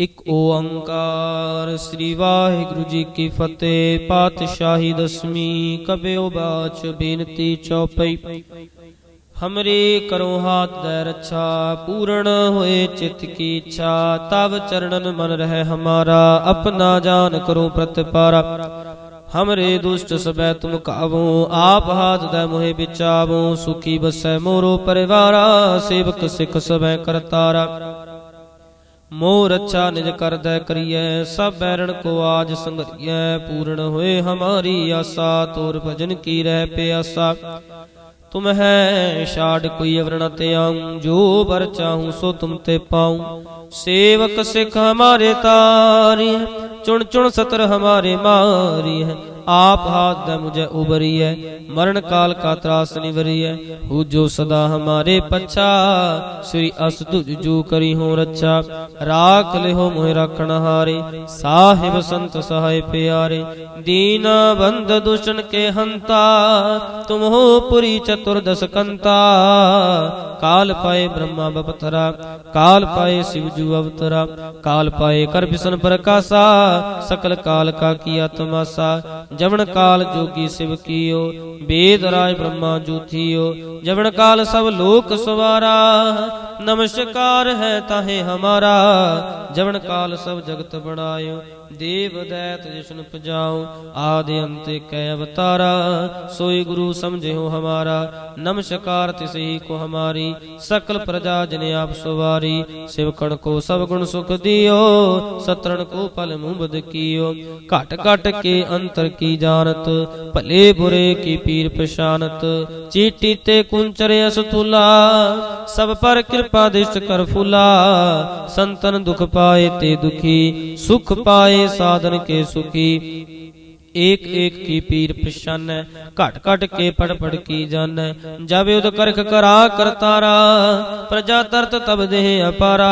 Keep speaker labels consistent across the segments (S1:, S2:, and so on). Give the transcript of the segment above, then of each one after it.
S1: ਇਕ ਓੰਕਾਰ। ਸ੍ਰੀ ਵਾਹਿਗੁਰੂ ਜੀ ਕੀ ਫਤਿਹ। ਪਾਤਸ਼ਾਹੀ ਦਸਵੀਂ ਕਬਿਓ ਬਾਚ ਬੇਨਤੀ ਚੌਪਈ। ਹਮਰੇ ਕਰੋ ਹਾਥ ਦੇ ਰੱਛਾ, ਪੂਰਨ ਹੋਏ ਚਿਤ ਕੀ ਇੱਛਾ। ਤਬ ਚਰਣਨ ਮਨ ਰਹਿ ਹਮਾਰਾ, ਆਪਣਾ ਜਾਨ ਕਰੋ ਪ੍ਰਤਪਾਰਾ ਹਮਰੇ ਦੁਸ਼ਟ ਸਬੈ ਤੁਮ ਕਾਵੋ, ਆਪ ਹਾਥ ਦੇ ਮੋਹਿ ਵਿਚਾਵੋ। ਸੁਖੀ ਬਸੈ ਮੋਰੋ ਪਰਿਵਾਰਾ, ਸੇਵਕ ਸਿਖ ਸਬੈ ਕਰਤਾਰਾ। ਮੋਹ ਰੱਛਾ ਨਿਜ ਕਰਦੈ ਕਰੀਐ, ਸਭ ਬੈਰਣ ਕੋ ਆਜ ਸੰਗਰੀਐ, ਪੂਰਨ ਹੋਏ ਹਮਾਰੀ ਆਸਾ, ਤੋਰ ਭਜਨ ਕੀ ਰਹਿ ਪਿਆਸਾ। ਤੁਮ ਹੈ ਛਾੜ ਕੋਈ ਅਵਰਣ ਤੇ ਆਉ, ਜੋ ਬਰ ਚਾਹੂੰ ਸੋ ਤੁਮ ਤੇ ਪਾਉ। ਸੇਵਕ ਸਿਖ ਹਮਾਰੇ ਤਾਰੀ ਹੈ ਚੁਣ ਚੁਣ ਸਤਰ ਹਮਾਰੇ ਮਾਰੀ ਹੈ ਆਪ ਹਾਥ ਦੇ ਮੁਝੇ ਉਬਰੀ ਹੈ ਮਰਨ ਕਾਲ ਕਾ ਤਰਾਸ ਨਿਵਰੀ ਹੈ ਹੂ ਜੋ ਸਦਾ ਹਮਾਰੇ ਪਛਾ, ਸ੍ਰੀ ਅਸ ਤੁਜ ਜੋ ਕਰੀ ਹੋ ਰੱਛਾ। ਰਾਖ ਲਿਹੋ ਮੋਹਿ ਰੱਖਣ ਹਾਰੇ, ਸਾਹਿਬ ਸੰਤ ਸਹਾਇ ਪਿਆਰੇ। ਦੀਨ ਬੰਦ ਦੁਸ਼ਣ ਕੇ ਹੰਤਾ, ਤੁਮ ਹੋ ਪੁਰੀ ਚਤੁਰਦਸ ਕੰਤਾ। ਕਾਲ ਪਾਏ ਬ੍ਰਹਮਾ ਬਪਤਰਾ, ਕਾਲ ਪਾਏ ਸਿਵ ਜੂ ਅਵਤਰਾ। ਕਾਲ ਪਾਏ ਕਰ ਬਿਸ਼ਨ ਪ੍ਰਕਾਸ਼ਾ, ਸਕਲ ਕਾਲ ਕਾ ਕੀਆ ਤਮਾਸਾ ਜਵਨ ਕਾਲ ਜੋਗੀ ਸਿਵ ਕੀਓ ਵੇਦ ਰਾਜ ਬ੍ਰਹਮਾ ਜੂਥੀਓ ਜਵਨ ਕਾਲ ਸਭ ਲੋਕ ਸਵਾਰਾ। ਨਮਸਕਾਰ ਹੈ ਤਾਹੇ ਹਮਾਰਾ, ਜਵਨ ਕਾਲ ਸਭ ਜਗਤ ਬਣਾਇਓ, ਦੇਵ ਦੈਤ ਜਿਸ਼ਨ ਪਜਾਉ ਆਦਿ ਅੰਤ ਕੈ ਅਵਤਾਰਾ, ਸੋਈ ਗੁਰੂ ਸਮਝਿਓ ਹਮਾਰਾ, ਨਮਸਕਾਰ ਤਿਸਹੀ ਕੋ ਹਮਾਰੀ, ਸਕਲ ਪ੍ਰਜਾ ਜਨ ਆਪ ਸਵਾਰੀ, ਸਿਵਕਣ ਕੋ ਸਭ ਗੁਣ ਸੁਖ ਦਿਓ, ਸਤਰਣ ਕੋ ਪਲ ਮੁਬਦ ਕੀਓ, ਘਟ ਘਟ ਕੇ ਅੰਤਰ ਕੀ ਜਾਣਤ, ਭਲੇ ਬੁਰੇ ਕੀ ਪੀਰ ਪਛਾਨਤ, ਚੀਟੀ ਤੇ ਕੁੰਚਰ ਅਸਤੁਲਾ ਸਭ ਪਰ ਕਿਰਪਾ ਦਿਸ਼ਟ ਕਰ ਫੁਲਾ ਸੰਤਨ ਦੁਖ ਪਾਏ ਤੇ ਦੁਖੀ ਸੁਖ ਪਾਏ ਸਾਧਨ ਕੇ ਸੁਖੀ। ਏਕ ਏਕ ਕੀ ਪੀਰ ਪਛਾਨੈ ਘਟ ਘਟ ਕੇ ਪੜ ਪੜ ਕੀ ਜਾਣੈ ਜਬ ਉਦ ਕਰਖ ਕਰਾ ਕਰਤਾਰਾ ਪ੍ਰਜਾ ਤਰਤ ਤਬ ਦੇਹ ਅਪਾਰਾ।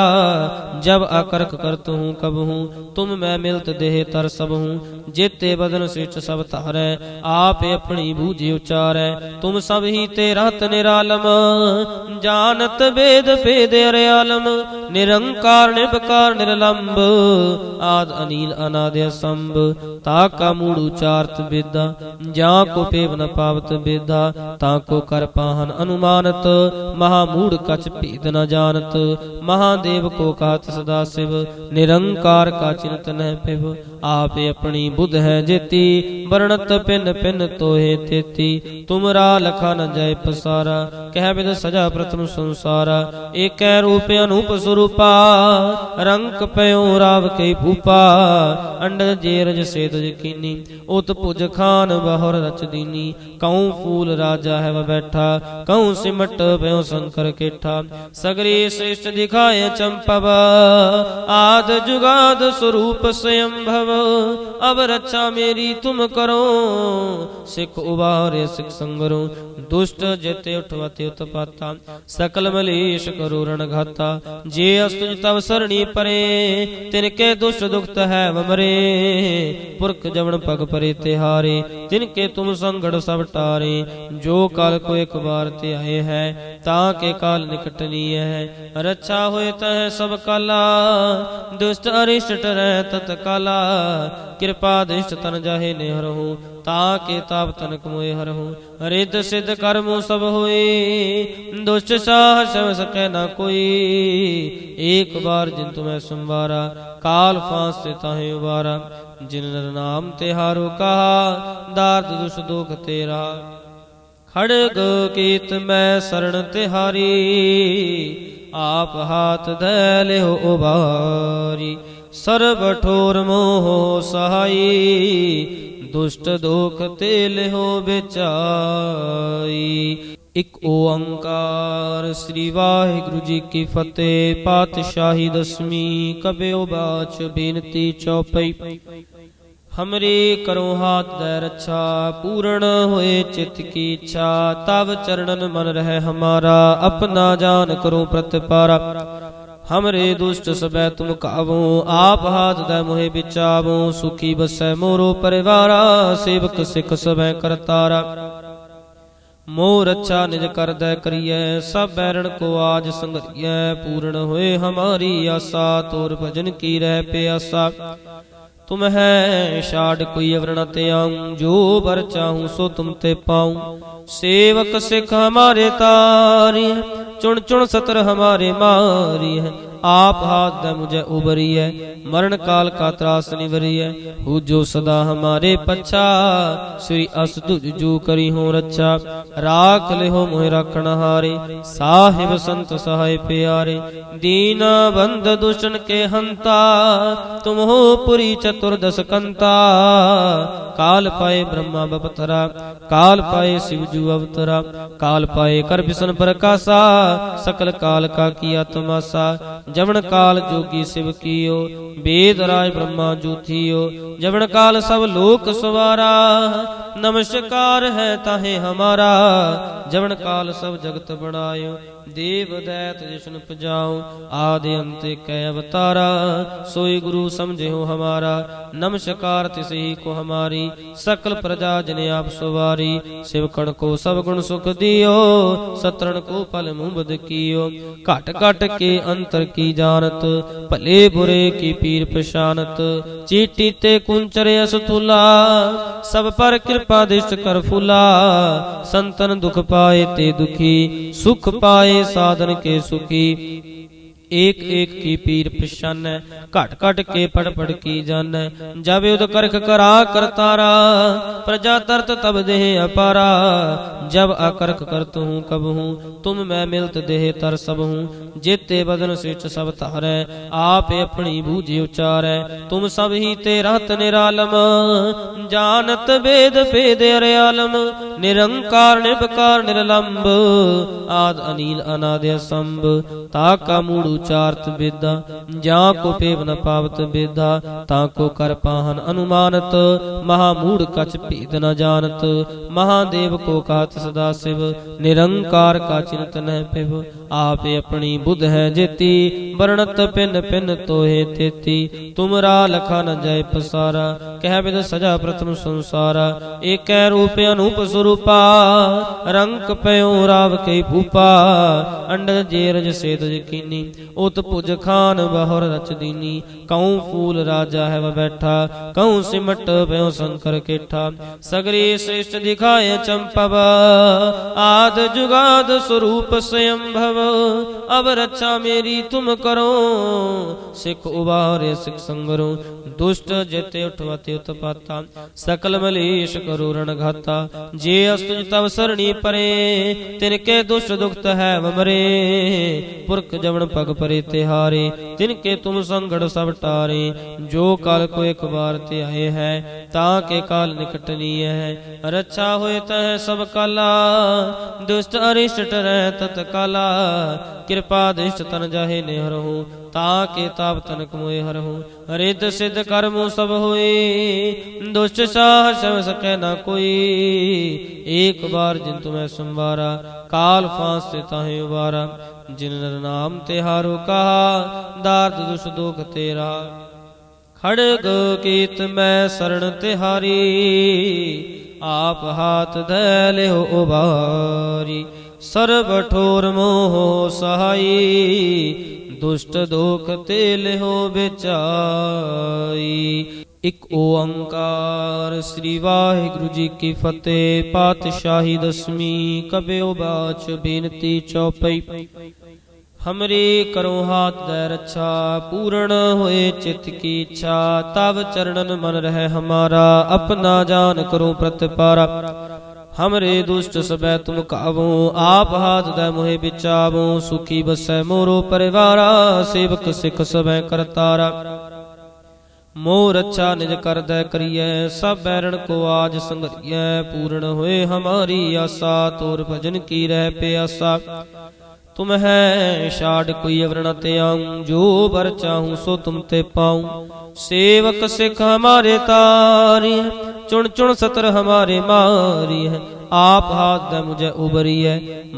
S1: ਜਬ ਅਕਰਖ ਕਰਤ ਹੂੰ ਕਬ ਹੂੰ, ਤੁਮ ਮੈਂ ਮਿਲਤ ਦੇਹ ਤਰ ਸਭ ਹੂੰ। ਜੇਤੇ ਬਦਨ ਸਿਚ ਸਭ ਧਾਰੈ, ਆਪ ਆਪਣੀ ਬੂਝੇ ਉਚਾਰੈ। ਤੁਮ ਸਭ ਹੀ ਤੇ ਰਤ ਨਿਰਾਲਮ ਜਾਣਤ ਵੇਦ ਭੇਦ ਅਰਿਆਲਮ। ਨਿਰੰਕਾਰ ਨਿਰਭਕਾਰ ਨਿਰਲੰਭ, ਆਦ ਅਨੀਲ ਅਨਾਦਿ ਅਸੰਭ, ਤਾ ਕਾ ਮੂੜ ਉਚਾਰਤ ਬੇਦਾ ਜਾਂ ਕੋ ਪੇਵ ਨ ਪਾਵਤ ਬੇਦਾ ਤਾਂ ਕੋ ਕਰ ਪਾਹਨ ਅਨੁਮਾਨਤ, ਮਹਾ ਮੂੜ ਕਛ ਭੇਦ ਨ ਜਾਣਤ ਮਹਾਦੇਵ ਕੋ ਕਾਤ ਸਦਾ ਸਿਵ, ਨਿਰੰਕਾਰ ਕਾ ਚਿੰਤ ਨਹਿ ਪਿਵ ਆਪ ਆਪਣੀ ਬੁੱਧ ਹੈ ਜੇਤੀ, ਵਰਣਤ ਪਿੰਨ ਪਿੰਨ ਤੋਹੇ ਤੇਤੀ ਤੁਮਰਾ ਲਖਾ ਨ ਜੈ ਪਸਾਰਾ ਕਹਿ ਬਿਦ ਸਜਾ ਪ੍ਰਥਮ ਸੰਸਾਰਾ, ਏਕੈ ਰੂਪ ਅਨੂਪ ਸਰੂਪਾ ਰੰਗ ਪਇਓ ਰਾਵ ਕੇ ਭੂਪਾ, ਅੰਡਜ ਜੇਰਜ ਸੇਤ ਯਕੀਨੀ, ਉਤ ਭੁਜ ਖਾਨ ਬਹੁਰ ਰਚ ਦੀਨੀ, ਕਉ ਫੂਲ ਰਾਜਾ ਹੈ ਵ ਬੈਠਾ, ਕਉ ਸਿਮਟ ਭਇਓ ਸ਼ੰਕਰ ਕੇਠਾ, ਸਗਰੇ ਸ੍ਰਿਸ਼ਟ ਦਿਖਾਏ ਚੰਪਵ, ਆਦ ਜੁਗਾਦ ਸਰੂਪ ਸਯੰਭਵ ਅਬ ਰੱਛਾ ਮੇਰੀ ਤੁਮ ਕਰੋ, ਸਿੱਖ ਉਬਾਰੇ ਸਿੱਖ ਸੰਗਰੋ, ਦੁਸ਼ਟ ਜਿਤੇ ਉਠਵਤੇ ਉਤਪਾਤਾ, ਸਕਲ ਮਲੇਸ਼ ਕਰੋ ਰਣ ਘਾਤਾ। ਜੇ ਅਸਤੁਜ ਤਵ ਸਰਣੀ ਪਰੇ, ਤਿਨ ਕੇ ਦੁਸ਼ਟ ਦੁਖਤ ਹੈ ਵਮਰੇ। ਪੁਰਖ ਜਵਨ ਪਗ ਪਰੇ ਤਿਹਾਰੇ ਤਿਨ ਕੇ ਤੁਮ ਸੰਗੜ ਸਭ ਟਾਰੇ ਜੋ ਕਲ ਕੋ ਇੱਕ ਵਾਰ ਤੇ ਆਏ ਹੈ ਤਾਂ ਕੇ ਕਾਲ ਨਿਕਟਨੀ ਹੈ ਰੱਛਾ ਹੋਏ ਤਹ ਸਭ ਕਾਲਾ ਦੁਸ਼ਟ ਅਰਿਸ਼ਟ ਟਰੈ ਤਤ ਕਾਲਾ ਕਿਰਪਾ ਦਿਸ਼ਟ ਤਨ ਜਾਹੇ ਨਿਹਰਹੁ ਤਾਂ ਕੇ ਤਾਪ ਤਨਕ ਮੋਏ ਹਰਹੁ ਰਿੱਧ ਸਿੱਧ ਕਰਮੁ ਸਭ ਹੋਏ ਦੁਸ਼ਟ ਸਾਹ ਸਭ ਸਕੈ ਨਾ ਕੋਈ ਏਕ ਬਾਰ ਜਿਨ ਤੁਮੈ ਸੰਵਾਰਾ ਕਾਲ ਫਾਂਸ ਤੇ ਤਾਹੇ ਉਬਾਰਾ ਜਿਨ ਨਾਮ ਤੇ ਹਾਰੋ ਕਹਾ, ਦਾਰਦ ਦੁਸ਼ ਦੋਖ ਤੇਰਾ। ਖੜਗ ਕੀਤ ਮੈਂ ਸਰਣ ਤਿਹਾਰੀ, ਆਪ ਹਾਥ ਧੈ ਲਿਓ ਉਬਾਰੀ। ਸਰਬ ਠੋਰ ਮੋਹ ਸਹਾਈ, ਦੁਸ਼ਟ ਦੁਖ ਤੇ ਲਿਓ ਵਿਚਾਈ। ਇਕ ਓੰਕਾਰ। ਸ੍ਰੀ ਵਾਹਿਗੁਰੂ ਜੀ ਕੀ ਫਤਿਹ। ਪਾਤਸ਼ਾਹੀ ਦਸਵੀਂ ਕਬਿਓ ਬਾਚ ਬੇਨਤੀ ਚੌਪਈ। ਹਮਰੇ ਕਰੋ ਹਾਥ ਦੇ ਰੱਛਾ, ਪੂਰਨ ਹੋਏ ਚਿਤ ਕੀ ਇੱਛਾ। ਤਬ ਚਰਣਨ ਮਨ ਰਹਿ ਹਮਾਰਾ, ਆਪਣਾ ਜਾਨ ਕਰੋ ਪ੍ਰਤਪਾਰਾ। ਹਮਰੇ ਦੁਸ਼ਟ ਸਬੈ ਤੁਮ ਕਾਵੋ, ਆਪ ਹਾਥ ਦੇ ਮੋਹਿ ਵਿਚਾਵੋ। ਸੁਖੀ ਬਸੈ ਮੋਰੋ ਪਰਿਵਾਰਾ, ਸੇਵਕ ਸਿਖ ਸਬੈ ਕਰਤਾਰਾ। ਮੋਹ ਰੱਛਾ ਨਿਜ ਕਰਦੈ ਕਰੀਐ, ਸਭ ਬੈਰਣ ਕੋ ਆਜ ਸੰਗਰੀਐ, ਪੂਰਨ ਹੋਏ ਹਮਾਰੀ ਆਸਾ, ਤੋਰ ਭਜਨ ਕੀ ਰਹਿ ਪਿਆਸਾ। ਤੁਮ ਹੈ ਛਾੜ ਕੋਈ ਅਵਰਣ ਤੇ ਆਉ, ਜੋ ਬਰ ਚਾਹੂੰ ਸੋ ਤੁਮ ਤੇ ਪਾਉ। ਸੇਵਕ ਸਿੱਖ ਹਮਾਰੇ ਤਾਰੀ ਹੈ ਚੁਣ ਚੁਣ ਸਤਰ ਹਮਾਰੇ ਮਾਰੀ ਹੈ आप हाथ दम मुझे उबरी है मरण काल का त्रास निवरी है हु जो सदा हमारे पच्छा श्री असदुज जू करी हो रक्षा राख ले हो मोह रखण हारे साहिब संत सहाय प्यारे दीना बंध दुष्ण के हंता तुम हो पुरी चतुर्दश कंता काल पाए ब्रह्मा बपतरा काल पाए शिव जू अवतरा काल पाए कर बिसन प्रकाशा सकल काल का किया तमाशा ਜਵਨ ਕਾਲ ਜੋਗੀ ਸਿਵ ਕੀਓ ਵੇਦ ਰਾਜ ਬ੍ਰਹਮਾ ਜੂਥੀਓ। ਜਵਨ ਕਾਲ ਸਭ ਲੋਕ ਸਵਾਰਾ, ਨਮਸਕਾਰ ਹੈ ਤਾਹੇ ਹਮਾਰਾ। ਜਵਨ ਕਾਲ ਸਭ ਜਗਤ ਬਣਾਇਓ ਦੇਵ ਦੈਤ ਜਿਸਨ ਪਜਾਉ, ਆਦਿ ਅੰਤ ਕੈ ਅਵਤਾਰਾ, ਸੋਈ ਗੁਰੂ ਸਮਝਿਓ ਹਮਾਰਾ ਨਮਸਕਾਰ ਤਿਸਹੀ ਕੋ ਹਮਾਰੀ, ਸਕਲ ਪ੍ਰਜਾ ਜਿਨ ਆਪ ਸੁਵਾਰੀ ਸਿਵਕਣ ਕੋ ਸਭ ਗੁਣ ਸੁਖ ਦਿਓ, ਸਤਰਣ ਕੋ ਪਲ ਮੁਬਦ ਕੀਓ। ਘਟ ਘਟ ਕੇ ਅੰਤਰ ਕੀ ਜਾਣਤ, ਭਲੇ ਬੁਰੇ ਕੀ ਪੀਰ ਪਛਾਨਤ, ਚੀਟੀ ਤੇ ਕੁੰਚਰ ਅਸਤੁਲਾ ਸਭ ਪਰ ਕਿਰਪਾ ਦਿਸ ਕਰ ਫੁਲਾ, ਸੰਤਨ ਦੁਖ ਪਾਏ ਤੇ ਦੁਖੀ, ਸੁਖ ਪਾਏ ਸਾਧਨ ਕੇ ਸੁਖੀ। ਏਕ ਏਕ ਕੀ ਪੀਰ ਪਛਾਨੈ ਘਟ ਘਟ ਕੇ ਪੜ ਪੜ ਕੀ ਜਾਣੈ। ਜਬ ਉਦ ਕਰਖ ਕਰਾ ਕਰਤਾਰਾ ਪ੍ਰਜਾ ਤਰਤ ਤਬ ਦੇਹ ਅਪਾਰਾ। ਜਬ ਅਕਰਖ ਕਰਤ ਹੂੰ, ਕਬ ਹੂੰ, ਤੁਮ ਮੈਂ ਮਿਲਤ ਦੇਹ ਤਰ ਸਭ ਹੂੰ। ਜੇਤੇ ਬਦਨ ਸਿਚ ਸਭ ਧਾਰੈ, ਆਪ ਆਪਣੀ ਬੂਝਿ ਉਚਾਰੈ। ਤੁਮ ਸਭ ਹੀ ਤੇ ਰਹਤ ਨਿਰਾਲਮ, ਜਾਣਤ ਵੇਦ ਭੇਦ ਅਰਿਆਲਮ। ਨਿਰੰਕਾਰ ਨਿਰਭਕਾਰ ਨਿਰਲੰਭ ਆਦ ਅਨੀਲ ਅਨਾਦ ਅਸੰਭ। ਤਾ ਕਾ ਮੂੜ ਉਚਾਰਤ ਬੇਦਾ ਜਾਂ ਕੋ ਪੇਵ ਨ ਪਾਵਤ ਬੇਦਾ ਤਾਂ ਕੋ ਕਰ ਪਾਹਨ ਅਨੁਮਾਨਤ, ਮਹਾ ਮੂੜ ਕਛ ਭੇਦ ਨ ਜਾਣਤ, ਮਹਾਦੇਵ ਕੋ ਕਾਤ ਸਦਾ ਸਿਵ, ਨਿਰੰਕਾਰ ਕਾ ਚਿੰਤ ਨਹਿ ਪਿਵ ਆਪੇ ਆਪਣੀ ਬੁੱਧ ਹੈ ਜੇਤੀ, ਵਰਣਤ ਪਿੰਨ ਪਿੰਨ ਤੋਹੇ ਤੇਤੀ ਤੁਮਰਾ ਲਖਾ ਨ ਜਾਏ ਪਸਾਰਾ, ਕਹਿ ਬਿਦ ਸਜਾ ਪ੍ਰਥਮ ਸੰਸਾਰਾ, ਏਕੈ ਰੂਪ ਅਨੂਪ ਸਰੂਪਾ, ਰੰਗ ਪਇਓ ਰਾਵ ਕੇ ਭੂਪਾ, ਅੰਡਜ ਜੇਰਜ ਸੇਤ ਯਕੀਨੀ ਉਤ ਪੁਜ ਖਾਨ ਬਹੁਰ ਰਚ ਦੀਨੀ। ਕਉ ਫੂਲ ਰਾਜਾ ਹੈ ਵ ਬੈਠਾ। ਕਉ ਸਿਮਟ ਭਇਓ ਸ਼ੰਕਰ ਕੇਠਾ। ਸਗਰੇ ਸ੍ਰੇਸ਼ਟ ਦਿਖਾਏ ਚੰਪਵ। ਆਦ ਜੁਗਾਦ ਸਰੂਪ ਸਯੰਭਵ। ਅਬ ਰੱਛਾ ਮੇਰੀ ਤੁਮ ਕਰੋ। ਸਿੱਖ ਉਬਾਰੇ ਸਿੱਖ ਸੰਗਰੋ। ਦੁਸ਼ਟ ਜਿਤੇ ਉਠਵਤੇ ਉਤਪਾਤਾ। ਸਕਲ ਮਲੇਸ਼ ਕਰੋ ਰਣ ਘਾਤਾ ਜੇ ਅਸਤੁਜ ਤਵ ਸਰਣੀ ਪਰੇ। ਤਿਨ ਕੇ ਦੁਸ਼ਟ ਦੁਖਤ ਹੈ ਵਮਰੇ ਪੁਰਖ ਜਵਨ ਪਗ ਪਰੇ ਤਿਹਾਰੇ ਤਿਨ ਕੇ ਤੁਮ ਸੰਗੜ ਸਭ ਟਾਰੇ ਜੋ ਕਾਲ ਕੋ ਇੱਕ ਵਾਰ ਤੇ ਆਏ ਹੈ ਤਾਂ ਕੇ ਕਾਲ ਨਿਕਟਨੀ ਹੈ ਰੱਛਾ ਹੋਏ ਤਹ ਸਭ ਕਾਲਾ ਦੁਸ਼ਟ ਅਰਿਸ਼ਟ ਟਰੈ ਤਤ ਕਾਲਾ ਕਿਰਪਾ ਦ੍ਰਿਸ਼ਟ ਤਨ ਜਾਹੇ ਨੇ ਹਰਹੁ ਤਾਂ ਕੇ ਤਾਪ ਤਨਕ ਮੋਏ ਹਰਹੁ ਰਿੱਧ ਸਿੱਧ ਕਰਮੁ ਸਭ ਹੋਏ ਦੁਸ਼ਟ ਸਾਹ ਸਭ ਸਕੈ ਨਾ ਕੋਈ ਕਾਲ ਫਾਂਸ ਤੇ ਤਾਹੇ ਉਬਾਰਾ, ਜਿਨ ਨਰ ਨਾਮ ਤੇ ਹਾਰੋ ਕਹਾ, ਦਾਰਦ ਦੁਸ਼ ਦੁਖ ਤੇਰਾ। ਖੜਗ ਕੀਤ ਮੈਂ ਸਰਣ ਤਿਹਾਰੀ ਆਪ ਹਾਥ ਧੈ ਲਿਓ ਉਬਾਰੀ। ਸਰਬ ਠੋਰ ਮੋਹ ਸਹਾਈ, ਦੁਸ਼ਟ ਦੁਖ ਤੇ ਲਿਓ ਵਿਚਾਈ। ਇਕ ਓੰਕਾਰ। ਸ੍ਰੀ ਵਾਹਿਗੁਰੂ ਜੀ ਕੀ ਫਤਿਹ। ਪਾਤਸ਼ਾਹੀ ਦਸਵੀਂ ਕਬਿਓ ਬਾਚ ਬੇਨਤੀ ਚੌਪਈ। ਹਮਰੇ ਕਰੋ ਹਾਥ ਦੇ ਰੱਛਾ, ਪੂਰਨ ਹੋਏ ਚਿਤ ਕੀ ਇੱਛਾ। ਤਵ ਚਰਣਨ ਮਨ ਰਹਿ ਹਮਾਰਾ, ਆਪਣਾ ਜਾਨ ਕਰੋ ਪ੍ਰਤਪਾਰਾ। ਹਮਰੇ ਦੁਸ਼ਟ ਸਬੈ ਤੁਮ ਕਾਵੋ, ਆਪ ਹਾਥ ਦੇ ਮੋਹਿ ਵਿਚਾਵੋ। ਸੁਖੀ ਬਸੈ ਮੋਰੋ ਪਰਿਵਾਰਾ, ਸੇਵਕ ਸਿੱਖ ਸਬੈ ਕਰਤਾਰਾ। ਮੋਹ ਰੱਛਾ ਨਿਜ ਕਰਦੈ ਕਰੀਐ, ਸਭ ਬੈਰਣ ਕੋ ਆਜ ਸੰਗਰੀਐ, ਪੂਰਨ ਹੋਏ ਹਮਾਰੀ ਆਸਾ, ਤੋਰ ਭਜਨ ਕੀ ਰਹਿ ਪਿਆਸਾ। ਤੁਮ ਹੈ ਛਾੜ ਕੋਈ ਅਵਰਣ ਤੇ ਆਉ, ਜੋ ਬਰ ਚਾਹੂੰ ਸੋ ਤੁਮ ਤੇ ਪਾਉ। ਸੇਵਕ ਸਿੱਖ ਹਮਾਰੇ ਤਾਰੀ ਹੈ ਚੁਣ ਚੁਣ ਸਤਰ ਹਮਾਰੇ ਮਾਰੀ ਹੈ आप हाथ दे मुझे उबरिय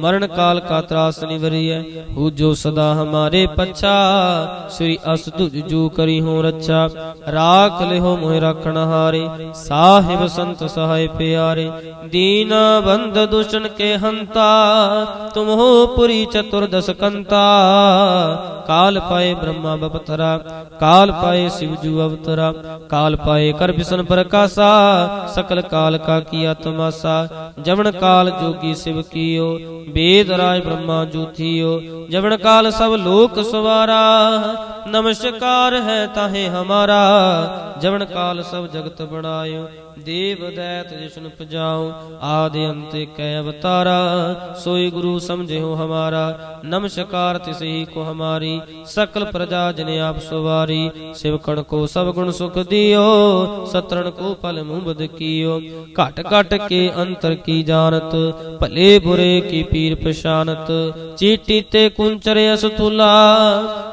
S1: मरण काल का त्रास निवरिय हु जो सदा हमारे पच्छा श्री असदुज जू करी हो रक्षा राख ले हो मोहि रखण हारे साहिब संत सहाय प्यारे दीना बंद दुष्टन के हंता तुम हो पुरी चतुर्दश कंता ਕਾਲ ਪਾਏ ਬ੍ਰਹਮਾ ਬਪਤਰਾ, ਕਾਲ ਪਾਏ ਸਿਵਜੂ ਅਵਤਰਾ, ਕਾਲ ਪਾਏ ਕਰ ਬਿਸਨ ਪ੍ਰਕਾਸ਼ਾ, ਸਕਲ ਕਾਲ ਕਾ ਆਤਮਾ ਤਮਾਸਾ ਜਵਨ ਕਾਲ ਜੋਗੀ ਸਿਵ ਕੀਓ ਵੇਦ ਰਾਜ ਬ੍ਰਹਮਾ ਜੂਥੀਓ ਜਵਨ ਕਾਲ ਸਭ ਲੋਕ ਸਵਾਰਾ ਨਮਸਕਾਰ ਹੈ ਤਾਹੇ ਹਮਾਰਾ, ਜਵਨ ਕਾਲ ਸਭ ਜਗਤ ਬਣਾਇਓ, ਦੇਵ ਦੈਤ ਜਿਸਨ ਪਜਾਉ ਆਦਿ ਅੰਤੇ ਕੈ ਅਵਤਾਰਾ, ਸੋਈ ਗੁਰੂ ਸਮਝਿਓ ਹਮਾਰਾ, ਨਮਸਕਾਰ ਤਿਸਹੀ ਕੋ ਹਮਾਰੀ, ਸਕਲ ਪ੍ਰਜਾ ਜਨ ਆਪ ਸੁਵਾਰੀ, ਸਿਵਕਣ ਕੋ ਸਭ ਗੁਣ ਸੁਖ ਦਿਓ, ਸਤਰਣ ਕੋ ਫਲ ਮੁਬਦ ਕੀਓ, ਘਟ ਘਟ ਕੇ ਅੰਤਰ ਕੀ ਜਾਣਤ, ਭਲੇ ਬੁਰੇ ਕੀ ਪੀਰ ਪਛਾਨਤ, ਚੀਟੀ ਤੇ ਕੁੰਚਰ ਅਸਤੁਲਾ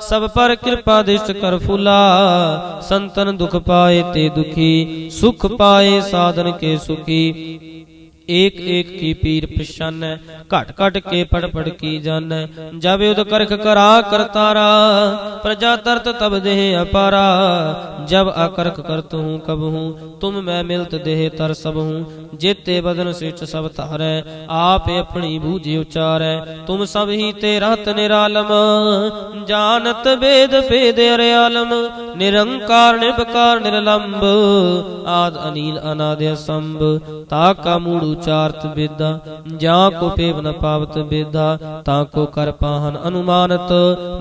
S1: ਸਭ ਪਰ ਕਿਰਪਾ ਪਾਦਿਸ਼ਟ ਕਰ ਫੁਲਾ ਸੰਤਨ ਦੁਖ ਪਾਏ ਤੇ ਦੁਖੀ ਸੁਖ ਪਾਏ ਸਾਧਨ ਕੇ ਸੁਖੀ। ਏਕ ਏਕ ਕੀ ਪੀਰ ਪਛਨ ਘਟ ਘਟ ਕੇ ਪੜ ਪੜ ਕੀ ਜਨ ਜਾਵੇ ਉਦ ਕਰਖ ਕਰਾ ਕਰਤਾਰਾ ਪ੍ਰਜਾ ਤਰਤ ਤਬ ਦੇਹ ਅਪਾਰਾ, ਜਬ ਅਕਰਖ ਕਰਤ ਹੂੰ ਕਬ ਹੂੰ, ਤੁਮ ਮੈਂ ਮਿਲਤ ਦੇਹ ਤਰ ਸਭ ਹੂੰ, ਜੇਤੇ ਬਦਨ ਸਿਚ ਸਭ ਧਾਰੈ, ਆਪ ਆਪਣੀ ਬੂਝੇ ਉਚਾਰੈ, ਤੁਮ ਸਭ ਹੀ ਤੇ ਰਹਤ ਨਿਰਾਲਮ ਜਾਨਤ ਵੇਦ ਭੇਦ ਅਰੇ ਆਲਮ ਨਿਰੰਕਾਰ ਨਿਰਭਕਾਰ ਨਿਰਲੰਭ, ਆਦ ਅਨੀਲ ਅਨਾਦ ਅਸੰਭ, ਤਾ ਕਾ ਮੂੜ ਉਚਾਰਤ ਬੇਦਾ ਜਾਂ ਕੋ ਪੇਵ ਨ ਪਾਵਤ ਬੇਦਾ ਤਾ ਕੋ ਕਰ ਪਾਹਨ ਅਨੁਮਾਨਤ,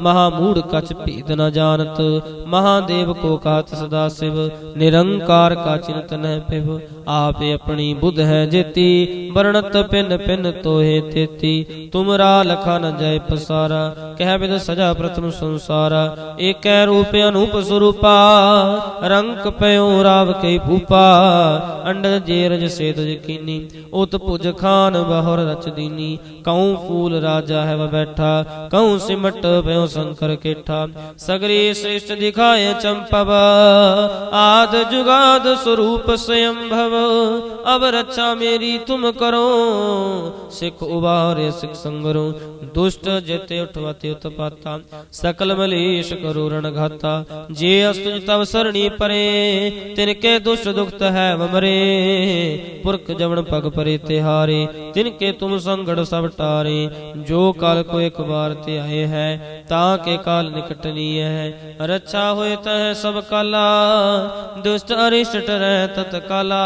S1: ਮਹਾ ਮੂੜ ਕਛ ਭੇਦ ਨ ਜਾਣਤ ਮਹਾਦੇਵ ਕੋ ਕਾਤ ਸਦਾ ਸਿਵ, ਨਿਰੰਕਾਰ ਕਾ ਚਿੰਤਨ ਹੈ ਪਿਵ ਆਪੇ ਆਪਣੀ ਬੁੱਧ ਹੈ ਜੇਤੀ, ਵਰਣਤ ਪਿੰਨ ਪਿੰਨ ਤੋਹੇ ਤੇਤੀ ਤੁਮਰਾ ਲਖਾ ਨ ਜਾਏ ਪਸਾਰਾ, ਕਹਿ ਬਿਦ ਸਜਾ ਪ੍ਰਥਮ ਸੰਸਾਰਾ, ਏਕੈ ਰੂਪ ਸਰੂਪਾ ਰੰਕ ਪਇਓ ਰਾਵ ਕੇ ਭੂਪਾ ਅੰਡਰ ਜੇਰਜ ਸੇਤ ਜਕੀਨੀ ਉਤ ਭੁਜ ਖਾਨ ਬਹੁਰ ਰਚ ਦੀਨੀ। ਕਉ ਫੂਲ ਰਾਜਾ ਹੈ ਵਾ ਬੈਠਾ, ਕਉ ਸਿਮਟ ਭਇਓ ਸੰਕਰ ਕੇਠਾ। ਸਗਰੀ ਸ੍ਰਿਸ਼ਟ ਦਿਖਾਏ ਚੰਪਵ, ਆਦ ਜੁਗਾਦ ਸਰੂਪ ਸਯੰਭਵ। ਅਬ ਰੱਛਾ ਮੇਰੀ ਤੁਮ ਕਰੋ, ਸਿਖ ਉਬਾਰੇ ਸਿਖ ਸੰਗਰੋ। ਦੁਸ਼ਟ ਜਿਤੇ ਉਠਵਤੇ ਉਤਪਾਤਾ ਸਕਲ ਮਲੇਸ਼ ਕਰੋ ਰਣ ਘਾਤਾ ਜੇ ਅਸਤੁਜ ਤਵ ਸਰਣੀ ਪਰੇ, ਤਿਨ ਕੇ ਦੁਸ਼ਟ ਦੁਖਤ ਹੈ ਵਮਰੇ ਪੁਰਖ ਜਵਨ ਪਗ ਪਰੇ ਤਿਹਾਰੇ, ਤਿਨ ਕੇ ਤੁਮ ਸੰਗੜ ਸਭ ਟਾਰੇ, ਜੋ ਕਾਲ ਕੋ ਇੱਕ ਵਾਰ ਤੇ ਆਏ ਹੈ, ਤਾਂ ਕੇ ਕਾਲ ਨਿਕਟਨੀ ਹੈ। ਰੱਛਾ ਹੋਏ ਤਹ ਸਭ ਕਾਲਾ, ਦੁਸ਼ਟ ਅਰਿਸ਼ਟ ਰਹਿ ਤਤ ਕਾਲਾ,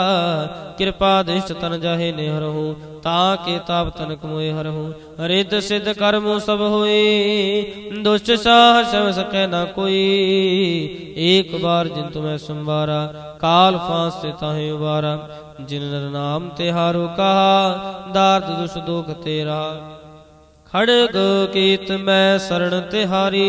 S1: ਕਿਰਪਾ ਦਿਸ਼ਟ ਤਨ ਜਾਹੇ ਨਿਹਰਹੁ ਤਾ ਕੇ ਤਾਪ ਤਨਕ ਮੋਏ ਹਰਹੁ ਰਿਤ ਸਿਧ ਕਰਮੋ ਸਭ ਹੋਏ। ਦੁਸ਼ਟ ਸਾਹ ਸਭ ਸਕੈ ਨਾ ਕੋਈ। ਏਕ ਬਾਰ ਜਿਨ ਤੁਮੈ ਸੰਵਾਰਾ, ਕਾਲ ਫਾਂਸ ਤੇ ਤਾਹੇ ਉਬਾਰਾ। ਜਿਨ ਨਰ ਨਾਮ ਤੇ ਹਾਰੋ ਕਹਾ, ਦਾਰਦ ਦੁਸ਼ ਦੋਖ ਤੇਰਾ। ਖੜਗ ਕੀਤ ਮੈਂ ਸਰਣ ਤਿਹਾਰੀ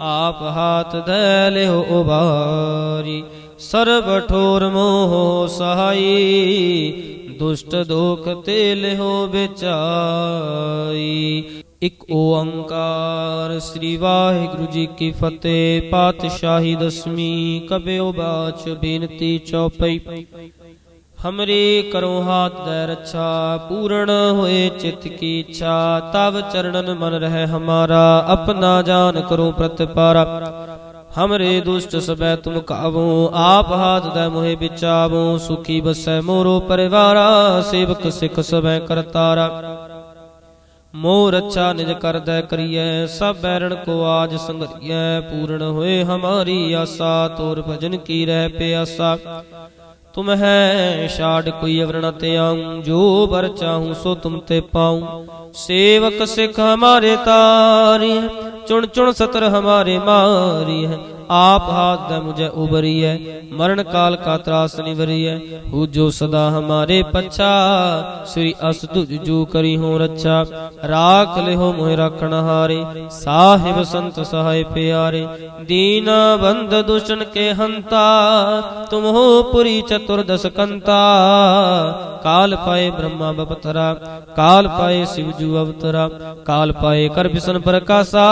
S1: ਆਪ ਹਾਥ ਧੈ ਲਿਓ ਉਬਾਰੀ। ਸਰਬ ਠੋਰ ਮੋਹ ਸਹਾਈ ਦੁਸ਼ਟ ਦੋਖ ਤੇ ਲਿਹੋ ਵਿਚਾਈ। ਇਕ ਓੰਕਾਰ ਸ੍ਰੀ ਵਾਹਿਗੁਰੂ ਜੀ ਕੀ ਫਤਿਹ, ਪਾਤਸ਼ਾਹੀ ਦਸਵੀਂ ਕਬਿਓ ਬਾਚ ਬੇਨਤੀ ਚੌਪਈ। ਹਮਰੇ ਕਰੋ ਹਾਥ ਦੇ ਰੱਛਾ, ਪੂਰਨ ਹੋਏ ਚਿਤ ਕੀ ਇੱਛਾ, ਤਵ ਚਰਣਨ ਮਨ ਰਹਿ ਹਮਾਰਾ, ਆਪਣਾ ਜਾਨ ਕਰੋ ਪ੍ਰਤਪਾਰਾ। ਹਮਰੇ ਦੁਸ਼ਟ ਸਬੈ ਤੁਮ ਕਾਵੋ ਆਪ ਹਾਥ ਦੇ ਮੋਹਿ ਵਿਚਾਵੋ ਸੁਖੀ ਬਸੈ ਮੋਰੋ ਪਰਿਵਾਰਾ ਸੇਵਕ ਸਿਖ ਸਬੈ ਕਰਤਾਰਾ ਮੋਹ ਰੱਛਾ ਨਿਜ ਕਰਦੈ ਕਰੀਐ ਸਭ ਬੈਰਣ ਕੋ ਆਜ ਸੰਗਰੀਐ ਪੂਰਨ ਹੋਏ ਹਮਾਰੀ ਆਸਾ ਤੋਰ ਭਜਨ ਕੀ ਰਹਿ ਪਿਆਸਾ ਤੁਮ ਹੈ ਛਾੜ ਕੋਈ ਅਵਰ ਤੇ ਆਉ ਜੋ ਬਰ ਚਾਹੂੰ ਸੋ ਤੁਮ ਤੇ ਪਾਉ ਸੇਵਕ ਸਿਖ ਹਮਾਰੇ ਤਾਰੀ ਚੁਣ ਚੁਣ ਸਤਰ ਹਮਾਰੇ ਮਾਰੀ ਹੈ। आप हाथ दम मुझे उबरी है मरण काल का त्रास निवरी है हु जो सदा हमारे पच्छा श्री असदुज जू करी हो रक्षा राख ले हो मोह रखण हारे साहिब संत सहाय प्यारे दीना बंद दुष्टन के हंता तुम हो पुरी चतुर्दश कंता काल पाए ब्रह्मा बपतरा काल पाए शिव जू अवतरा काल पाए कर बिसन प्रकाशा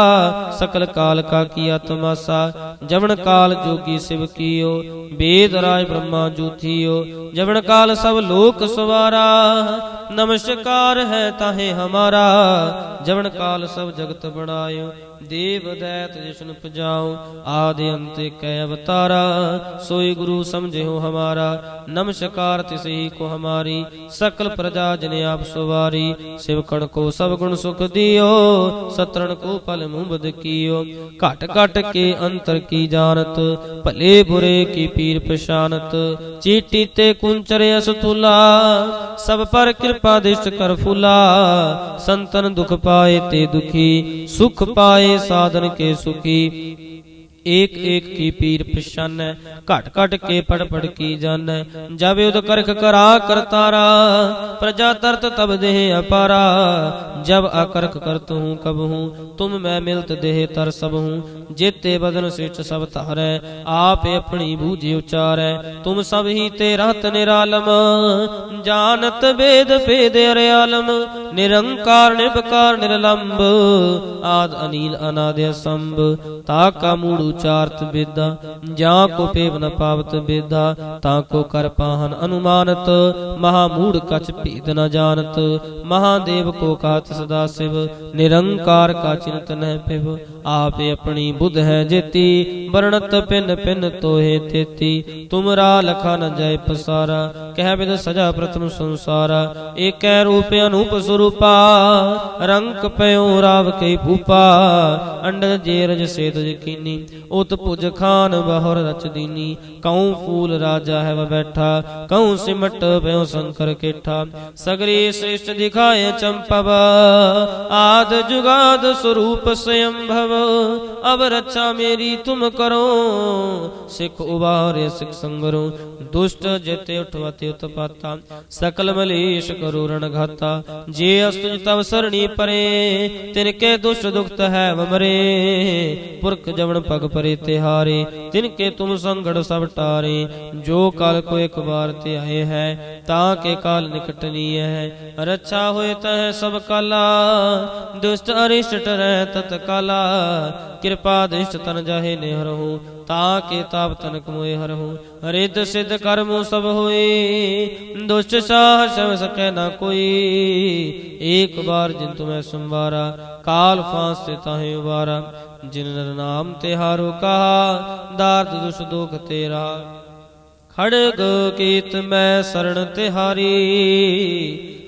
S1: सकल काल का किया तमाशा ਜਵਨ ਕਾਲ ਜੋਗੀ ਸਿਵ ਕੀਓ, ਬੇਦ ਰਾਜ ਬ੍ਰਹਮਾ ਜੂਥੀਓ ਜਵਨ ਕਾਲ ਸਭ ਲੋਕ ਸਵਾਰਾ, ਨਮਸਕਾਰ ਹੈ ਤਾਹੇ ਹਮਾਰਾ। ਜਵਨ ਕਾਲ ਸਭ ਜਗਤ ਬਣਾਇਓ ਦੇਵ ਦੈਤ ਜਿਸਨ ਪਜਾਉ, ਆਦ ਅੰਤ ਕੈ ਅਵਤਾਰਾ। ਸੋਈ ਗੁਰੂ ਸਮਝਿਓ ਹਮਾਰਾ ਨਮਸਕਾਰ ਤਿਸਹੀ ਕੋ ਹਮਾਰੀ, ਸਕਲ ਪ੍ਰਜਾ ਜਿਨ ਆਪ ਸੁਵਾਰੀ। ਸਿਵਕਣ ਕੋ ਸਭ ਗੁਣ ਸੁਖ ਦਿਓ, ਸਤਰਣ ਕੋ ਫਲ ਮੁਬਦ ਕੀਓ। ਘਟ ਘਟ ਕੇ ਅੰਤਰ ਕੀ ਜਾਣਤ, ਭਲੇ ਬੁਰੇ ਕੀ ਪੀਰ ਪਛਾਨਤ। ਚੀਟੀ ਤੇ ਕੁੰਚਰ ਅਸਤੁਲਾ ਸਭ ਪਰ ਕਿਰਪਾ ਦਿਸ਼ਟ ਕਰ ਫੁਲਾ। ਸੰਤਨ ਦੁਖ ਪਾਏ ਤੇ ਦੁਖੀ, ਸੁਖ ਪਾਏ ਸਾਧਨ ਕੇ ਸੁਖੀ। ਏਕ ਏਕ ਕੀ ਪੀਰ ਪਛਾਨੈ ਘਟ ਘਟ ਕੇ ਪੜ ਪੜ ਕੀ ਜਾਣੈ? ਜਬ ਉਦ ਕਰਖ ਕਰਾ ਕਰਤਾਰਾ ਪ੍ਰਜਾ ਤਰਤ ਤਬ ਦੇਹ ਅਪਾਰਾ। ਜਬ ਅਕਰਖ ਕਰਤ ਹੂੰ ਕਬ ਹੂੰ, ਤੁਮ ਮੈਂ ਮਿਲਤ ਦੇਹ ਤਰ ਸਭ ਹੂੰ। ਜੇਤੇ ਬਦਨ ਸਿਟ ਸਭ ਧਾਰੈ, ਆਪ ਆਪਣੀ ਬੂਝੇ ਉਚਾਰੈ। ਤੁਮ ਸਭ ਹੀ ਤੇ ਰਹਤ ਨਿਰਾਲਮ, ਜਾਣਤ ਵੇਦ ਭੇਦ ਅਰਿਆਲਮ। ਨਿਰੰਕਾਰ ਨਿਰਭਕਾਰ ਨਿਰਲੰਭ ਆਦ ਅਨੀਲ ਅਨਾਦ ਅਸੰਭ। ਤਾ ਕਾ ਮੂੜ ਉਚਾਰਤ ਬੇਦਾ ਜਾਂ ਕੋ ਪੇਵ ਨ ਪਾਵਤ ਬੇਦਾ ਤਾਂ ਕੋ ਕਰ ਪਾਹਨ ਅਨੁਮਾਨਤ, ਮਹਾ ਮੂੜ ਕਛ ਭੇਦ ਨ ਜਾਣਤ, ਮਹਾਦੇਵ ਕੋ ਕਾਤ ਸਦਾ ਸਿਵ, ਨਿਰੰਕਾਰ ਕਾ ਚਿੰਤ ਨਹਿ ਪਿਵ ਆਪੇ ਆਪਣੀ ਬੁੱਧ ਹੈ ਜੇਤੀ, ਵਰਣਤ ਪਿੰਨ ਪਿੰਨ ਤੋਹੇ ਤੇਤੀ, ਤੁਮਰਾ ਲਖਾ ਨ ਜਾਏ ਪਸਾਰਾ ਕਹਿ ਬਿਦ ਸਜਾ ਪ੍ਰਥਮ ਸੰਸਾਰਾ, ਏਕੈ ਰੂਪ ਅਨੂਪ ਸਰੂਪਾ, ਰੰਗ ਪਇਓ ਰਾਵ ਕੇ ਭੂਪਾ ਅੰਡਜ ਜੇਰਜ ਸੇਤ ਯਕੀਨੀ, ਉਤ ਭੁਜ ਖਾਨ ਬਹੁਰ ਰਚ ਦੀਨੀ, ਕਉ ਫੂਲ ਰਾਜਾ ਹੈ ਵ ਬੈਠਾ, ਕਉ ਸਿਮਟ ਪਇਓ ਸ਼ੰਕਰ ਕੇਠਾ, ਸਗਰੀ ਸ੍ਰਿਸ਼ਟ ਦਿਖਾਏ ਚੰਪਵ, ਆਦ ਜੁਗਾਦ ਸਰੂਪ ਸਯੰਭਵ ਅਬ ਰੱਛਾ ਮੇਰੀ ਤੁਮ ਕਰੋ, ਸਿੱਖ ਉਬਾਰੇ ਸਿੱਖ ਸੰਗਰੋ, ਦੁਸ਼ਟ ਜਿਤੇ ਉਠਵਤੇ ਉਤਪਾਤਾ, ਸਕਲ ਮਲੇਸ਼ ਕਰੋ ਰਣ ਜੇ ਅਸਤੁਜ ਤਵ ਸਰਣੀ ਪਰੇ, ਤਿਨ ਕੇ ਦੁਸ਼ਟ ਦੁਖਤ ਹੈ ਵਮਰੇ। ਪੁਰਖ ਜਵਨ ਪਗ ਪਰੇ ਤਿਹਾਰੇ ਤਿਨ ਕੇ ਤੁਮ ਸੰਗੜ ਸਭ ਟਾਰੇ। ਜੋ ਕਾਲ ਕੋ ਇੱਕ ਵਾਰ ਤੇ ਆਏ ਹੈ, ਤਾਂ ਕੇ ਕਾਲ ਨਿਕਟਨੀ ਹੈ। ਰੱਛਾ ਹੋਏ ਤਹ ਸਭ ਕਾਲਾ, ਦੁਸ਼ਟ ਅਰਿਸ਼ਟ ਰਹਿ ਤਤ ਕਾਲਾ। ਕਿਰਪਾ ਦ੍ਰਿਸ਼ਟ ਤਨ ਜਾਹੇ ਨੇ ਤਾਂ ਕੇ ਤਾਪ ਤਨਕ ਮੋਏ ਹਰਹੁ ਰਿੱਧ ਸਿੱਧ ਕਰਮੁ ਸਭ ਹੋਏ। ਦੁਸ਼ਟ ਸਾਹ ਸਭ ਸਕੈ ਨਾ ਕੋਈ, ਏਕ ਬਾਰ ਜਿਨ ਤੁਮੈ ਸੰਵਾਰਾ, ਕਾਲ ਫਾਂਸ ਤੇ ਤਾਹੇ ਉਬਾਰਾ। ਜਿਨ ਨਰ ਨਾਮ ਤੇ ਹਾਰੋ ਕਹਾ, ਦਾਰਦ ਦੁਸ਼ ਦੁਖ ਤੇਰਾ। ਖੜਗ ਕੀਤ ਮੈਂ ਸਰਣ ਤਿਹਾਰੀ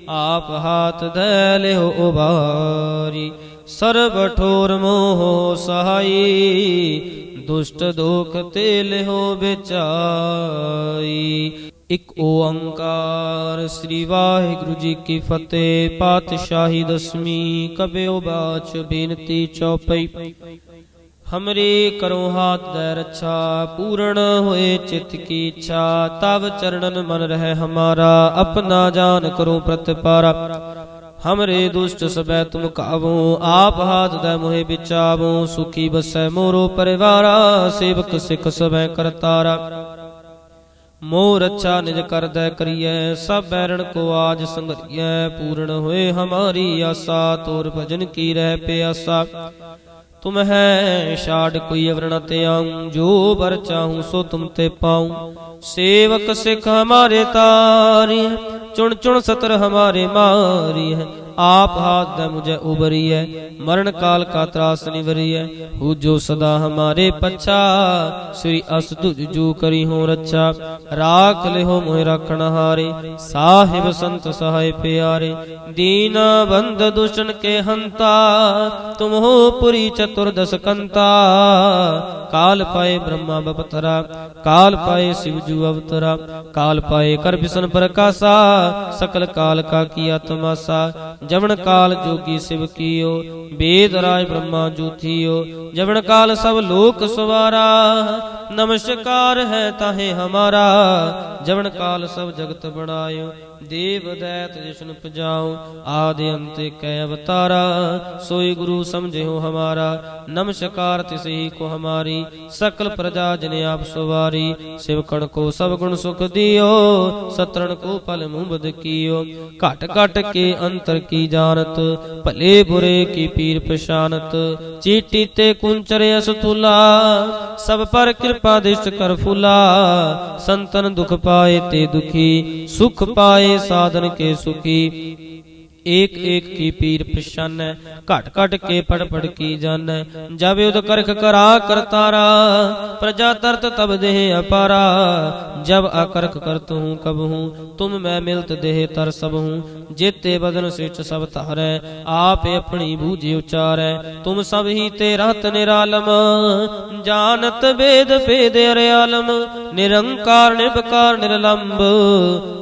S1: ਆਪ ਹਾਥ ਧੈ ਲਿਓ ਉਬਾਰੀ। ਸਰਬ ਠੋਰ ਮੋਹ ਸਹਾਈ ਦੁਸ਼ਟ ਦੋਖ ਤੇ ਲਿਓ ਵਿਚਾਈ। ਇਕ ਓੰਕਾਰ ਸ੍ਰੀ ਵਾਹਿਗੁਰੂ ਜੀ ਕੀ ਫਤਿਹ, ਪਾਤਸ਼ਾਹੀ ਦਸਵੀਂ ਕਬਿਓ ਬਾਚ ਬੇਨਤੀ ਚੌਪਈ। ਹਮਰੇ ਕਰੋ ਹਾਥ ਦੇ ਰੱਛਾ, ਪੂਰਨ ਹੋਏ ਚਿਤ ਕੀ ਇੱਛਾ, ਤਵ ਚਰਣਨ ਮਨ ਰਹਿ ਹਮਾਰਾ, ਆਪਣਾ ਜਾਨ ਕਰੋ ਪ੍ਰਤਪਾਰਾ। ਹਮਰੇ ਦੁਸ਼ਟ ਸਬੈ ਤੁਮ ਕਾਵੋ ਆਪ ਹਾਥ ਦੇ ਮੋਹਿ ਵਿਚਾਵੋ ਸੁਖੀ ਬਸੈ ਮੋਰੋ ਪਰਿਵਾਰਾ ਸੇਵਕ ਸਿੱਖ ਸਬੈ ਕਰਤਾਰਾ ਮੋਹ ਰੱਛਾ ਨਿਜ ਕਰਦੈ ਕਰੀਐ ਸਭ ਬੈਰਣ ਕੋ ਆਜ ਸੰਗਰੀਐ ਪੂਰਨ ਹੋਏ ਹਮਾਰੀ ਆਸਾ ਤੋਰ ਭਜਨ ਕੀ ਰਹਿ ਪਿਆਸਾ ਤੁਮ ਹੈ ਛਾੜ ਕੋਈ ਅਵਰਣ ਤੇ ਆਉ, ਜੋ ਬਰ ਚਾਹੂੰ ਸੋ ਤੁਮ ਤੇ ਪਾਉ। ਸੇਵਕ ਸਿੱਖ ਹਮਾਰੇ ਤਾਰੀ ਹੈ ਚੁਣ ਚੁਣ ਸਤਰ ਹਮਾਰੇ ਮਾਰੀ ਹੈ ਆਪ ਹਾਥ ਦੇ ਮੁਝੇ ਉਬਰੀ ਹੈ ਮਰਨ ਕਾਲ ਕਾ ਤਰਾਸ ਨਿਵਰੀ ਹੈ ਹੂ ਜੋ ਸਦਾ ਹਮਾਰੇ ਪਛਾ, ਸ੍ਰੀ ਅਸ ਤੁਜ ਜੋ ਕਰੀ ਹੋ ਰੱਛਾ। ਰਾਖ ਲਿਓ ਮੋਹਿ ਰੱਖਣ ਹਾਰੇ, ਸਾਹਿਬ ਸੰਤ ਸਹਾਇ ਪਿਆਰੇ। ਦੀਨ ਬੰਦ ਦੁਸ਼ਣ ਕੇ ਹੰਤਾ, ਤੁਮ ਹੋ ਪੁਰੀ ਚਤੁਰਦਸ ਕੰਤਾ। ਕਾਲ ਪਾਏ ਬ੍ਰਹਮਾ ਬਪਤਰਾ ਕਾਲ ਪਾਏ शिव जू अवतरा काल पाए कर बिसन प्रकाशा सकल काल का किया तमाशा जवन काल जोगी शिव कियो वेद राज ब्रह्मा जू थियो जवन काल सब लोक सवारा ਨਮਸਕਾਰ ਹੈ ਤਾਹੇ ਹਮਾਰਾ, ਜਵਨ ਕਾਲ ਸਭ ਜਗਤ ਬਣਾਇਓ, ਦੇਵ ਦੈਤ ਜਿਸਨ ਪਜਾਉ ਆਦਿ ਅੰਤ ਕੈ ਅਵਤਾਰਾ, ਸੋਈ ਗੁਰੂ ਸਮਝਿਓ ਹਮਾਰਾ, ਨਮਸਕਾਰ ਤਿਸਹੀ ਕੋ ਹਮਾਰੀ, ਸਕਲ ਪ੍ਰਜਾ ਜਨ ਆਪ ਸੁਵਾਰੀ, ਸਿਵਕਣ ਕੋ ਸਭ ਗੁਣ ਸੁਖ ਦਿਓ, ਸਤਰਣ ਕੋ ਪਲ ਮੁਬਦ ਕੀਓ, ਘਟ ਘਟ ਕੇ ਅੰਤਰ ਕੀ ਜਾਣਤ, ਭਲੇ ਬੁਰੇ ਕੀ ਪੀਰ ਪਛਾਨਤ, ਚੀਟੀ ਤੇ ਕੁੰਚਰ ਅਸਤੁਲਾ ਸਭ ਪਰ ਕਿਰਪਾ ਦਿਸ਼ਟ ਕਰ ਫੁਲਾ। ਸੰਤਨ ਦੁਖ ਪਾਏ ਤੇ ਦੁਖੀ, ਸੁਖ ਪਾਏ ਸਾਧਨ ਕੇ ਸੁਖੀ। ਏਕ ਏਕ ਕੀ ਪੀਰ ਪਛਾਨੈ ਘਟ ਘਟ ਕੇ ਪੜ ਪੜ ਕੀ ਜਾਣੈ। ਜਬ ਉਦ ਕਰਖ ਕਰਾ ਕਰਤਾਰਾ ਪ੍ਰਜਾ ਤਰਤ ਤਬ ਦੇਹ ਅਪਾਰਾ। ਜਬ ਅਕਰਖ ਕਰਤ ਹੂੰ ਕਬ ਹੂੰ, ਤੁਮ ਮੈਂ ਮਿਲਤ ਦੇਹ ਤਰ ਸਭ ਹੂੰ। ਜੇਤੇ ਬਦਨ ਸਿਚ ਸਭ ਧਾਰੈ, ਆਪ ਆਪਣੀ ਬੂਝੇ ਉਚਾਰੈ। ਤੁਮ ਸਭ ਹੀ ਤੇ ਰਹਤ ਨਿਰਾਲਮ, ਜਾਣਤ ਵੇਦ ਭੇਦ ਅਰਿਆਲਮ। ਨਿਰੰਕਾਰ ਨਿਰਭਕਾਰ ਨਿਰਲੰਭ।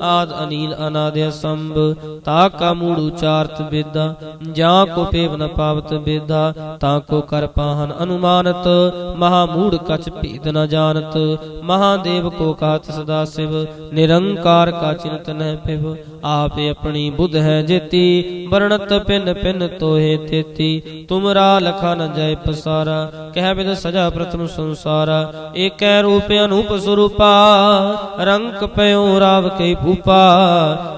S1: ਆਦ ਅਨੀਲ ਅਨਾਦਿ ਅਸੰਭ। ਤਾ ਕਾ ਮੂੜ ਉਚਾਰਤ ਬੇਦਾ, ਜਾਂ ਕੋ ਪੇਵ ਨ ਪਾਵਤ ਬੇਦਾ, ਤਾਂ ਕੋ ਕਰ ਪਾਹਨ ਅਨੁਮਾਨਤ। ਮਹਾ ਮੂੜ ਕਛ ਭੇਦ ਨ ਜਾਣਤ। ਮਹਾਦੇਵ ਕੋ ਕਾਤ ਸਦਾ ਸਿਵ। ਨਿਰੰਕਾਰ ਕਾ ਚਿੰਤ ਨਹਿ ਪਿਵ ਆਪੇ ਆਪਣੀ ਬੁੱਧ ਹੈ ਜੇਤੀ। ਵਰਣਤ ਪਿੰਨ ਪਿੰਨ ਤੋਹੇ ਤੇਤੀ। ਤੁਮਰਾ ਲਖਾ ਨ ਜਾਏ ਪਸਾਰਾ। ਕਹਿ ਬਿਦ ਸਜਾ ਪ੍ਰਥਮ ਸੰਸਾਰਾ। ਏਕੈ ਰੂਪ ਅਨੂਪ ਸਰੂਪਾ ਰੰਕ ਪਿਉ ਰਾਵ ਕੇ ਭੂਪਾ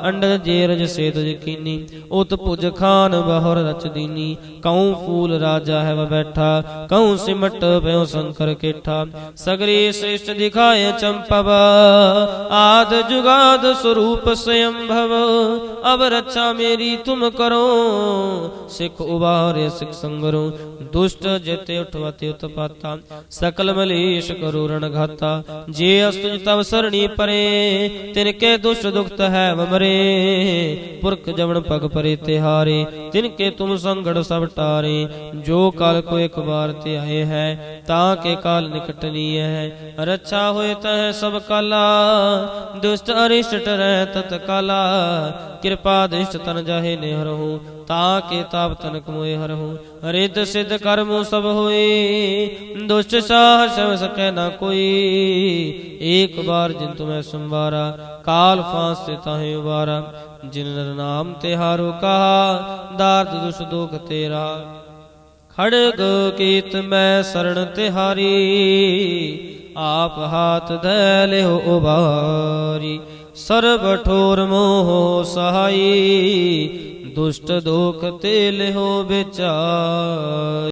S1: ਅੰਡਜ ਜੇਰਜ ਸੇਤਜ ਕੀਨੀ ਉਤ ਭੁਜ ਖਾਨ ਬਹੁਰ ਰਚ ਦੀਨੀ, ਕਉ ਫੂਲ ਰਾਜਾ ਹੈ ਬੈਠਾ, ਕਉ ਸਿਮਟ ਪਇਓ ਸ਼ੰਕਰ ਕੇਠਾ, ਸਗਰੀ ਸ੍ਰਿਸ਼ਟ ਦਿਖਾਏ ਚੰਪਵ, ਆਦ ਜੁਗਾਦ ਸਰੂਪ ਸਯੰਭਵ ਅਬ ਰੱਛਾ ਮੇਰੀ ਤੁਮ ਕਰੋ, ਸਿੱਖ ਉਬਾਰੇ ਸਿੱਖ ਸੰਗਰੋ, ਦੁਸ਼ਟ ਜਿਤੇ ਉਠਵਤੇ ਉਤਪਾਤਾ, ਸਕਲ ਮਲੇਸ਼ ਕਰੋ ਰਣ ਘਾਤਾ ਜੇ ਅਸਤੁਜ ਤਵ ਸਰਣੀ ਪਰੇ, ਤਿਨ ਕੇ ਦੁਸ਼ਟ ਦੁਖਤ ਹੈ ਵਮਰੇ। ਪੁਰਖ ਜਵਨ ਪਗ ਪਰੇ ਤਿਹਾਰੇ, ਤਿਨ ਕੇ ਤੁਮ ਸੰਗੜ ਸਭ ਟਾਰੇ। ਜੋ ਕਾਲ ਕੋ ਇੱਕ ਵਾਰ ਤੇ ਆਏ ਹੈ, ਤਾਂ ਕੇ ਕਾਲ ਨਿਕਟਨੀ ਹੈ। ਰੱਛਾ ਹੋਏ ਤਹ ਸਭ ਕਾਲਾ, ਦੁਸ਼ਟ ਅਰਿਸ਼ਟ ਰਹਿ ਤਤ ਕਾਲਾ। ਕਿਰਪਾ ਦ੍ਰਿਸ਼ਟ ਤਨ ਜਾਹੇ ਨਿਹਰਹੁ ਤਾਂ ਕੇ ਤਾਪ ਤਨਕ ਮੋਏ ਹਰਹੁ ਰਿੱਧ ਸਿੱਧ ਕਰਮੁ ਸਭ ਹੋਏ, ਦੁਸ਼ਟ ਸਾਹ ਸਭ ਸਕੈ ਨਾ ਕੋਈ। ਏਕ ਬਾਰ ਜਿਨ ਤੁਮੈ ਸੰਵਾਰਾ, ਕਾਲ ਫਾਂਸ ਤੇ ਤਾਹੇ ਉਬਾਰਾ। ਜਿਨ ਨਰ ਨਾਮ ਤੇ ਹਾਰੋ ਕਹਾ ਦਾਰਦ ਦੁਸ਼ ਦੋਖ ਤੇਰਾ। ਖੜਗ ਕੀਤ ਮੈਂ ਸਰਣ ਤਿਹਾਰੀ ਆਪ ਹਾਥ ਧੈ ਲਿਓ ਉਬਾਰੀ। ਸਰਬ ਠੋਰ ਮੋਹ ਸਹਾਈ ਦੁਸ਼ਟ ਦੋਖ ਤੇ ਲਿਹੋ ਵਿਚਾਰ।